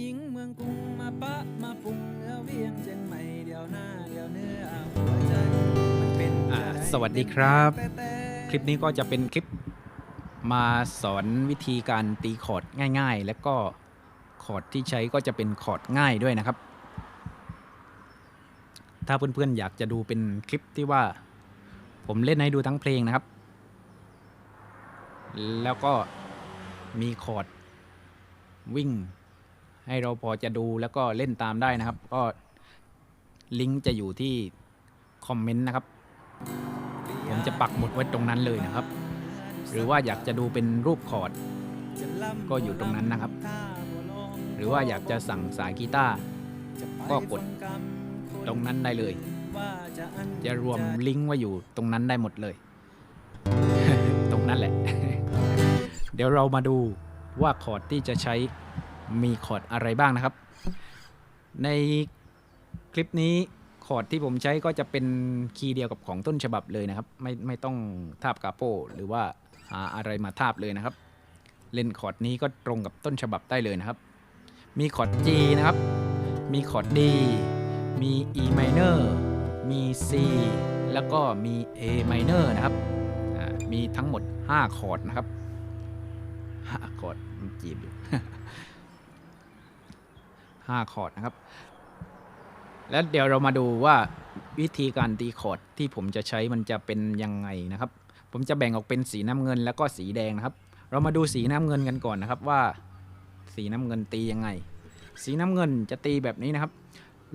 หญิงเมืองกรุงมาปะมาปรุงเนื้อเวียงเจียงใหม่เดียวหน้าเดียวเนื้อเอาหัวใจมันเป็นอ่าสวัสดีครับ คลิปนี้ก็จะเป็นคลิปมาสอนวิธีการตีคอร์ดง่าย ๆ และก็คอร์ดที่ใช้ก็จะเป็นคอร์ดง่ายด้วยนะครับ ถ้าเพื่อนๆอยากจะดูเป็นคลิปที่ว่า ผมเล่นให้ดูทั้งเพลงนะครับ แล้วก็มีคอร์ดวิ่ง ให้เราพอจะดูแล้วก็เล่นตามได้นะครับ ก็ลิงก์จะอยู่ที่คอมเมนต์นะครับ ผมจะปักหมุดไว้ตรงนั้นเลยนะครับ หรือว่าอยากจะดูเป็นรูปคอร์ด ก็อยู่ตรงนั้นนะครับ หรือว่าอยากจะสั่งสายกีตาร์ก็กดตรงนั้นได้เลย จะรวมลิงก์ไว้อยู่ตรงนั้นได้หมดเลย ตรงนั้นแหละ เดี๋ยวเรามาดูว่าคอร์ดที่จะใช้ มีคอร์ดอะไรบ้างนะครับ ในคลิปนี้คอร์ดที่ผมใช้ก็จะเป็นคีย์เดียวกับของต้นฉบับเลยนะครับ ไม่ไม่ต้องทาบกาโปหรือว่าหาอะไรมาทาบเลยนะครับ เล่นคอร์ดนี้ก็ตรงกับต้นฉบับได้เลยนะครับ มีคอร์ด G นะครับ มีคอร์ด D มี E minor มี C แล้วก็มี A minor นะครับ มีทั้งหมด 5 คอร์ดนะครับ 5 คอร์ดมันจีบอยู่ 5 คอร์ดนะครับ แล้วเดี๋ยวเรามาดูว่าวิธีการตีคอร์ดที่ผมจะใช้มันจะเป็นยังไงนะครับ ผมจะแบ่งออกเป็นสีน้ำเงินแล้วก็สีแดงนะครับ เรามาดูสีน้ำเงินกันก่อนนะครับว่า สีน้ำเงินตียังไง สีน้ำเงินจะตีแบบนี้นะครับ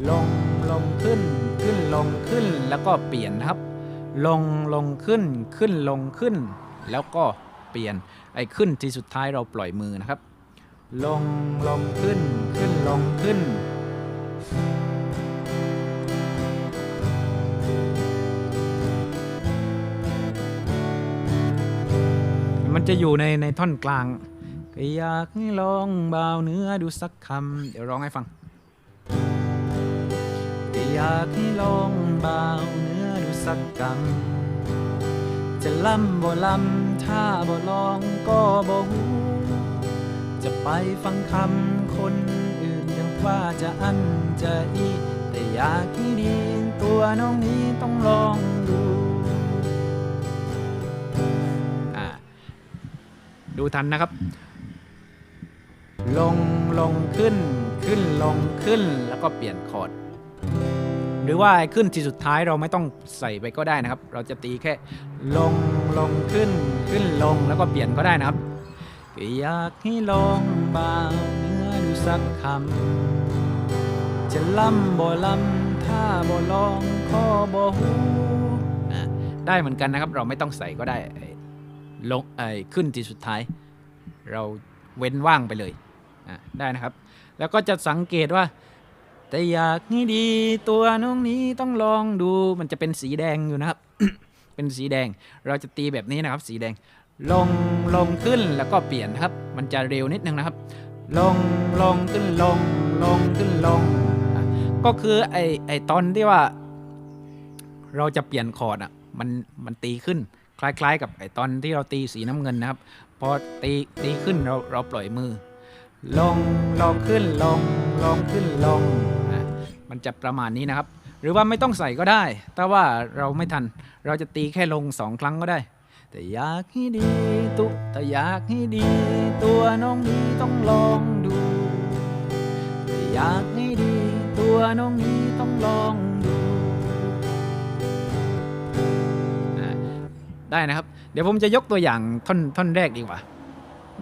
ลงลงขึ้นขึ้นลงขึ้นแล้วก็เปลี่ยนนะครับ ลงลงขึ้นขึ้นลงขึ้น แล้วก็เปลี่ยนไอ้ขึ้นที่สุดท้ายเราปล่อยมือนะครับ ลงลงขึ้นขึ้นลงขึ้น มันจะอยู่ในในท่อนกลางก็อยากให้ลองเบาเนื้อดูสักคำเดี๋ยวร้องให้ฟังก็อยากให้ลองเบาเนื้อดูสักคำจะล่ำบ่ล่ำถ้าบ่ลองก็บ่หู จะไปฟังคำคนอื่นยังว่าจะอันจะอีแต่อยากให้ดีตัวน้องนี้ต้องลองดูอ่าดูทันนะครับ ลงลงขึ้นขึ้นลงขึ้นแล้วก็เปลี่ยนคอร์ดหรือว่าไอ้ขึ้นที่สุดท้ายเราไม่ต้องใส่ไปก็ได้นะครับ เราจะตีแค่ ลงลงขึ้นขึ้นลงแล้วก็เปลี่ยนก็ได้นะครับ ก็อยากให้ลองบางเนื้อดูสักคำ จะล่ำบ่ล่ำถ้าบ่ลองข้อบ่หูได้เหมือนกันนะครับ เราไม่ต้องใส่ก็ได้ลงไอ้ขึ้นที่สุดท้าย เราเว้นว่างไปเลยได้นะครับ แล้วก็จะสังเกตว่า แต่อยากให้ดีตัวน้องนี้ต้องลองดูมันจะเป็นสีแดงอยู่นะครับ เป็นสีแดงเราจะตีแบบนี้นะครับ สีแดง ลงลงขึ้นแล้วก็เปลี่ยนครับ มันจะเร็วนิดนึงนะครับ ลงลงขึ้นลงลงขึ้นลง ก็คือไอไอตอนที่ว่า เราจะเปลี่ยนคอร์ดอะมันมันตีขึ้น คล้าย ๆ กับไอตอนที่เราตีสีน้ำเงินนะครับ พอตีตีขึ้นเราเราปล่อยมือ ลงลงขึ้นลงลงขึ้นลงมันจะประมาณนี้นะครับ หรือว่าไม่ต้องใส่ก็ได้ แต่ว่าเราไม่ทันเราจะตีแค่ลงสองครั้งก็ได้ แต่อยากให้ดีตุแต่อยากให้ดี ตัวน้องนี้ต้องลองดู แต่อยากให้ดี ตัวน้องนี้ต้องลองดูได้นะครับ เดี๋ยวผมจะยกตัวอย่างท่อนท่อนแรกดีกว่า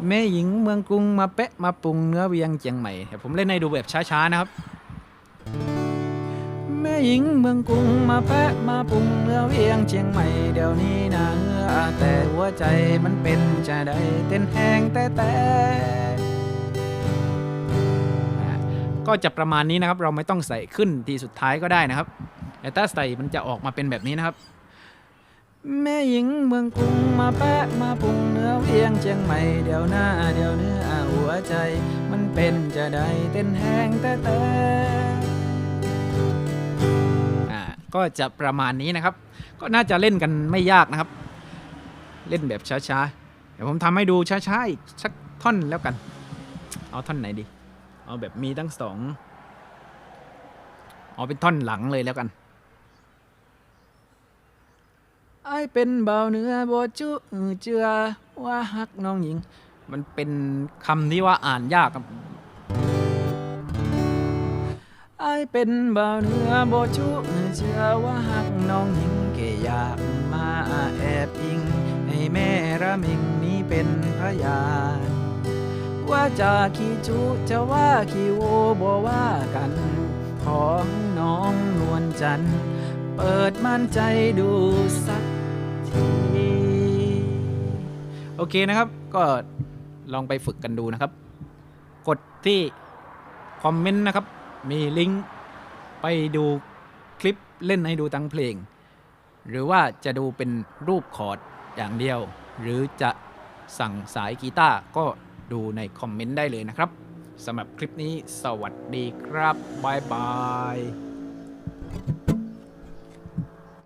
แม่หญิงเมืองกรุงมาเปะมาปรุงเนื้อเวียงเจียงใหม่เดี๋ยวผมเล่นให้ดูแบบช้าๆนะครับ แม่หญิงเมืองกรุงมาแปะมาปรุงเนื้อเวียงเชียงใหม่เดี๋ยวนี้นะเนื้อ แต่หัวใจมันเป็นจะได้เต้นแห้งแต่แต่อะก็จะประมาณนี้นะครับเราไม่ต้องใส่ขึ้นทีสุดท้ายก็ได้นะครับ แต่ถ้าใส่มันจะออกมาเป็นแบบนี้นะครับ แม่หญิงเมืองกรุงมาแปะมาปรุงเนื้อเวียงเชียงใหม่เดี๋ยวหน้าเดี๋ยวเนื้อหัวใจ มันเป็นจะได้เต้นแห้งแต่แต่อ่าก็จะประมาณนี้นะครับ ก็น่าจะเล่นกันไม่ยากนะครับ เล่นแบบช้าๆ เดี๋ยวผมทำให้ดูช้าๆอีกสักท่อนแล้วกัน เอาท่อนไหนดี เอาแบบมีทั้งสอง เอาเป็นท่อนหลังเลยแล้วกัน ไอเป็นเบาเนื้อโบจุเจือว่าฮักน้องหญิง มันเป็นคำที่ว่าอ่านยากครับไอเป็นเบาเนื้อโบจุเจือว่าฮักน้องหญิงเกอยาก ม่ระมิงนี้เป็นพยาน ว่าจะขี้จุจะว่าขี้โวบ่ว่ากัน ของน้องนวลจัน เปิดมั่นใจดูสักที โอเคนะครับ ก็ลองไปฝึกกันดูนะครับ กดที่คอมเมนต์นะครับ มีลิงก์ไปดูคลิปเล่นให้ดูทั้งเพลง หรือว่าจะดูเป็นรูปคอร์ดอย่างเดียว หรือจะสั่งสายกีตาร์ก็ดูในคอมเมนต์ได้เลยนะครับสำหรับคลิปนี้สวัสดีครับบ๊ายบาย